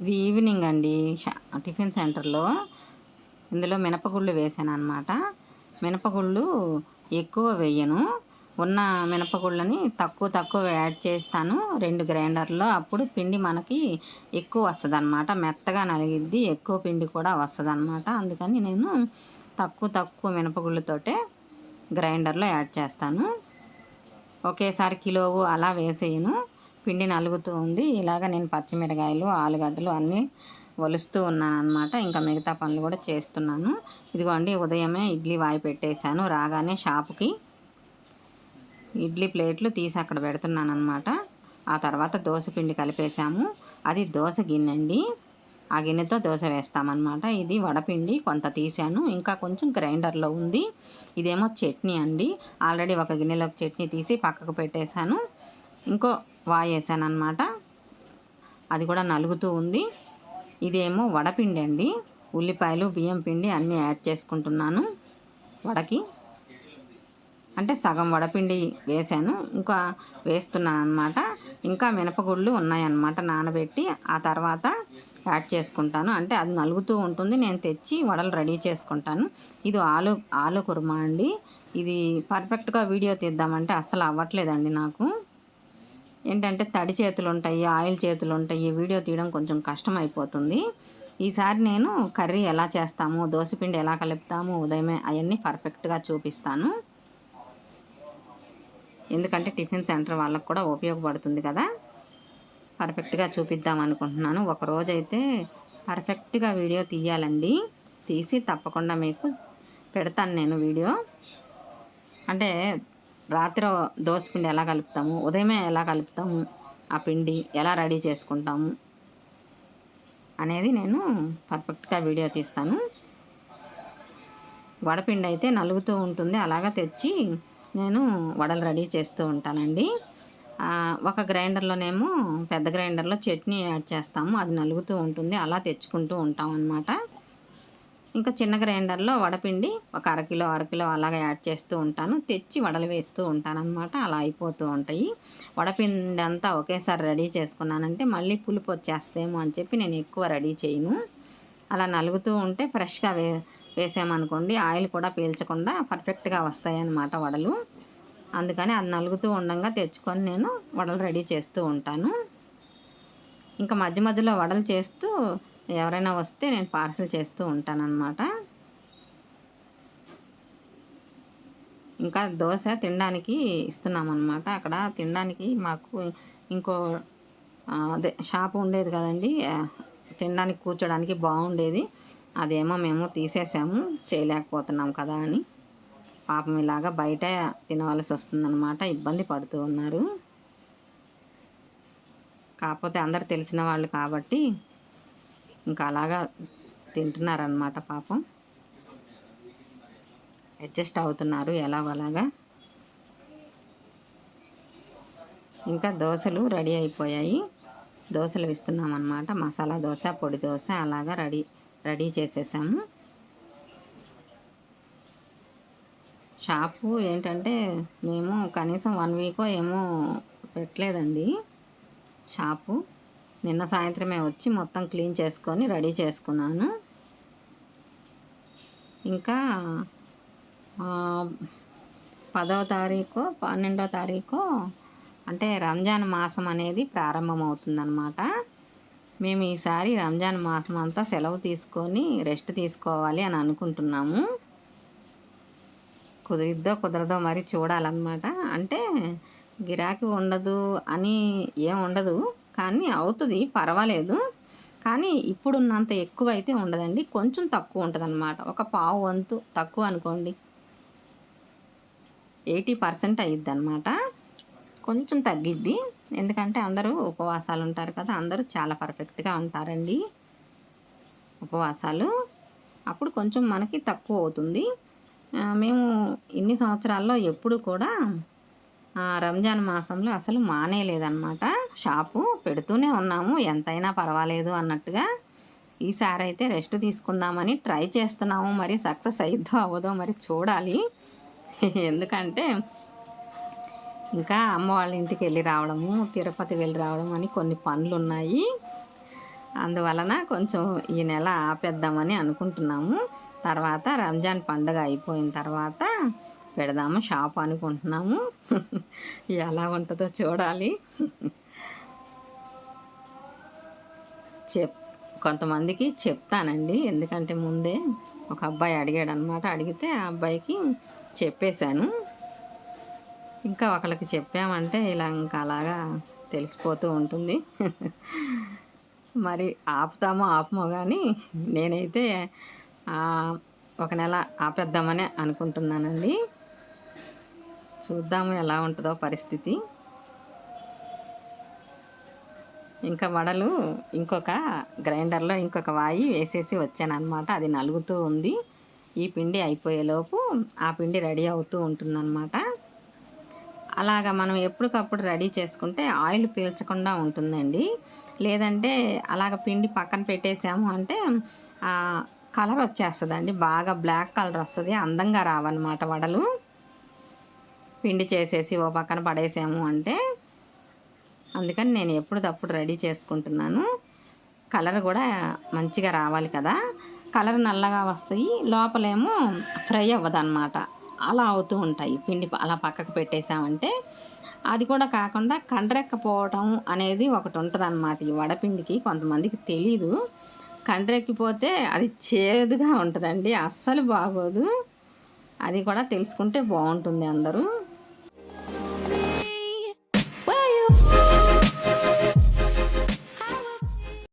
ఇది ఈవినింగ్ అండి షా- టిఫిన్ సెంటర్లో ఇందులో మినపగుళ్ళు వేసాను అనమాట మినపగుళ్ళు ఎక్కువ వేయను. ఉన్న మినపగుళ్ళని తక్కువ తక్కువ యాడ్ చేస్తాను. రెండు గ్రైండర్లో అప్పుడు పిండి మనకి ఎక్కువ వస్తుంది అనమాట మెత్తగా నలిగిద్ది ఎక్కువ పిండి కూడా వస్తుంది అనమాట అందుకని నేను తక్కువ తక్కువ మినపగుళ్ళతోటే గ్రైండర్లో యాడ్ చేస్తాను. ఒకేసారి కిలో అలా వేసేయను. పిండి నలుగుతూ ఉంది. ఇలాగ నేను పచ్చిమిరకాయలు ఆలుగడ్డలు అన్నీ వలుస్తూ ఉన్నాను అనమాట ఇంకా మిగతా పనులు కూడా చేస్తున్నాను. ఇదిగోండి ఉదయమే ఇడ్లీ వాయి పెట్టేశాను. రాగానే షాపుకి ఇడ్లీ ప్లేట్లు తీసి అక్కడ పెడుతున్నాను అనమాట ఆ తర్వాత దోశ పిండి కలిపేసాము అది దోశ గిన్నె అండి ఆ గిన్నెతో దోశ వేస్తామన్నమాట. ఇది వడపిండి కొంత తీసాను ఇంకా కొంచెం గ్రైండర్లో ఉంది. ఇదేమో చట్నీ అండి. ఆల్రెడీ ఒక గిన్నెలోకి చట్నీ తీసి పక్కకు పెట్టేశాను. ఇంకో వాయేసాను అనమాట అది కూడా నలుగుతూ ఉంది. ఇదేమో వడపిండి అండి ఉల్లిపాయలు బియ్యం పిండి అన్నీ యాడ్ చేసుకుంటున్నాను వడకి. అంటే సగం వడపిండి వేసాను. ఇంకా వేస్తున్నాను అనమాట ఇంకా మినపగుళ్ళు ఉన్నాయన్నమాట నానబెట్టి ఆ తర్వాత యాడ్ చేసుకుంటాను. అంటే అది నలుగుతూ ఉంటుంది. నేను తెచ్చి వడలు రెడీ చేసుకుంటాను. ఇది ఆలు ఆలు కుర్మా అండి. ఇది పర్ఫెక్ట్గా వీడియో తీద్దామంటే అస్సలు అవ్వట్లేదండి నాకు. ఏంటంటే తడి చేతులు ఉంటాయి ఆయిల్ చేతులు ఉంటాయి వీడియో తీయడం కొంచెం కష్టం అయిపోతుంది ఈసారి నేను కర్రీ ఎలా చేస్తాము దోశపిండి ఎలా కలుపుతాము ఉదయమే అవన్నీ పర్ఫెక్ట్గా చూపిస్తాను. ఎందుకంటే టిఫిన్ సెంటర్ వాళ్ళకు కూడా ఉపయోగపడుతుంది కదా. పర్ఫెక్ట్గా చూపిద్దాం అనుకుంటున్నాను. ఒకరోజైతే పర్ఫెక్ట్గా వీడియో తీయాలండి. తీసి తప్పకుండా మీకు పెడతాను నేను వీడియో. అంటే రాత్రి దోసపిండి ఎలా కలుపుతాము? ఉదయమే ఎలా కలుపుతాము? ఆ పిండి ఎలా రెడీ చేసుకుంటాము? అనేది నేను పర్ఫెక్ట్గా వీడియో తీస్తాను. వడపిండి అయితే నలుగుతూ ఉంటుంది. అలాగా తెచ్చి నేను వడలు రెడీ చేస్తూ ఉంటానండి. ఒక గ్రైండర్లోనేమో పెద్ద గ్రైండర్లో చట్నీ యాడ్ చేస్తాము. అది నలుగుతూ ఉంటుంది. అలా తెచ్చుకుంటూ ఉంటాం అన్నమాట ఇంకా చిన్న గ్రైండర్లో వడపిండి ఒక అరకిలో అరకిలో అలాగ యాడ్ చేస్తూ ఉంటాను. తెచ్చి వడలు వేస్తూ ఉంటాను అనమాట అలా అయిపోతూ ఉంటాయి. వడపిండి అంతా ఒకేసారి రెడీ చేసుకున్నానంటే మళ్ళీ పులుపు వచ్చేస్తేమో అని చెప్పి నేను ఎక్కువ రెడీ చేయను. అలా నలుగుతూ ఉంటే ఫ్రెష్గా వే వేసామనుకోండి ఆయిల్ కూడా పీల్చకుండా పర్ఫెక్ట్గా వస్తాయి అన్నమాట వడలు. అందుకని అది నలుగుతూ ఉండగా తెచ్చుకొని నేను వడలు రెడీ చేస్తూ ఉంటాను. ఇంకా మధ్య మధ్యలో వడలు చేస్తూ ఎవరైనా వస్తే నేను పార్సిల్ చేస్తూ ఉంటానన్నమాట. ఇంకా దోశ తినడానికి ఇస్తున్నామన్నమాట. అక్కడ తినడానికి మాకు ఇంకో అదే షాప్ ఉండేది కదండి. తినడానికి కూర్చోడానికి బాగుండేది. అదేమో మేము తీసేసాము. చేయలేకపోతున్నాం కదా అని. పాపం ఇలాగా బయట తినవలసి వస్తుందన్నమాట. ఇబ్బంది పడుతూ ఉన్నారు. కాకపోతే అందరు తెలిసిన వాళ్ళు కాబట్టి ఇంకా అలాగా తింటున్నారనమాట పాపం. అడ్జస్ట్ అవుతున్నారు ఎలాగోలాగా. ఇంకా దోశలు రెడీ అయిపోయాయి. దోశలు ఇస్తున్నాం అనమాట మసాలా దోశ పొడి దోశ అలాగా రెడీ రెడీ చేసేసాము. షాపు ఏంటంటే మేము కనీసం వన్ వీకో ఏమో పెట్టలేదండి షాపు. నిన్న సాయంత్రమే వచ్చి మొత్తం క్లీన్ చేసుకొని రెడీ చేసుకున్నాను. ఇంకా పదవ తారీఖు పన్నెండో తారీఖు అంటే రంజాన్ మాసం అనేది ప్రారంభమవుతుందన్నమాట. మేము ఈసారి రంజాన్ మాసం అంతా సెలవు తీసుకొని రెస్ట్ తీసుకోవాలి అని అనుకుంటున్నాము. కుదిరిద్దో కుదరదో మరి చూడాలన్నమాట. అంటే గిరాకీ ఉండదు అని ఏం ఉండదు. కానీ అవుతుంది పర్వాలేదు. కానీ ఇప్పుడున్నంత ఎక్కువ అయితే ఉండదండి. కొంచెం తక్కువ ఉంటుంది అనమాట ఒక పావు వంతు తక్కువ అనుకోండి. ఎయిటీ పర్సెంట్ అయ్యిద్ది అనమాట కొంచెం తగ్గిద్ది. ఎందుకంటే అందరూ ఉపవాసాలు ఉంటారు కదా అందరూ చాలా పర్ఫెక్ట్గా ఉంటారండి ఉపవాసాలు. అప్పుడు కొంచెం మనకి తక్కువ అవుతుంది. మేము ఇన్ని సంవత్సరాల్లో ఎప్పుడు కూడా రంజాన్ మాసంలో అసలు మానేయలేదన్నమాట. షాపు పెడుతూనే ఉన్నాము. ఎంతైనా పర్వాలేదు అన్నట్టుగా. ఈసారి అయితే రెస్ట్ తీసుకుందామని ట్రై చేస్తున్నాము. మరి సక్సెస్ అయిద్దో అవ్వదో మరి చూడాలి. ఎందుకంటే ఇంకా అమ్మ వాళ్ళ ఇంటికి వెళ్ళి రావడము తిరుపతి వెళ్ళి రావడం అని కొన్ని పనులు ఉన్నాయి అందువలన కొంచెం ఈ నెల ఆపేద్దామని అనుకుంటున్నాము. తర్వాత రంజాన్ పండుగ అయిపోయిన తర్వాత పెడదాము షాప్ అనుకుంటున్నాము. ఎలా ఉంటుందో చూడాలి. చెప్ కొంతమందికి చెప్తానండి ఎందుకంటే ముందే ఒక అబ్బాయి అడిగాడు అనమాట అడిగితే ఆ అబ్బాయికి చెప్పేశాను. ఇంకా ఒకళ్ళకి చెప్పామంటే ఇలా ఇంకా అలాగా తెలిసిపోతూ ఉంటుంది. మరి ఆపుతామో ఆపమో కానీ నేనైతే ఒక నెల ఆపేద్దామనే అనుకుంటున్నానండి. చూద్దాము ఎలా ఉంటుందో పరిస్థితి. ఇంకా వడలు ఇంకొక గ్రైండర్లో ఇంకొక వాయి వేసేసి వచ్చాను అనమాట అది నలుగుతూ ఉంది. ఈ పిండి అయిపోయేలోపు ఆ పిండి రెడీ అవుతూ ఉంటుందన్నమాట. అలాగ మనం ఎప్పటికప్పుడు రెడీ చేసుకుంటే ఆయిల్ పీల్చకుండా ఉంటుందండి. లేదంటే అలాగ పిండి పక్కన పెట్టేసాము అంటే కలర్ వచ్చేస్తుందండి. బాగా బ్లాక్ కలర్ వస్తుంది. అందంగా రావన్నమాట వడలు. పిండి చేసేసి ఓ పక్కన పడేసాము అంటే అందుకని నేను ఎప్పుడు తప్పుడు రెడీ చేసుకుంటున్నాను. కలర్ కూడా మంచిగా రావాలి కదా. కలర్ నల్లగా వస్తాయి. లోపలేమో ఫ్రై అవ్వదన్నమాట. అలా అవుతూ ఉంటాయి. పిండి అలా పక్కకు పెట్టేసామంటే అది కూడా కాకుండా కండ్రెక్కపోవటం అనేది ఒకటి ఉంటుంది ఈ వడపిండికి కొంతమందికి తెలీదు. కండ్రెక్కిపోతే అది చేదుగా ఉంటుందండి. అస్సలు బాగోదు. అది కూడా తెలుసుకుంటే బాగుంటుంది అందరూ.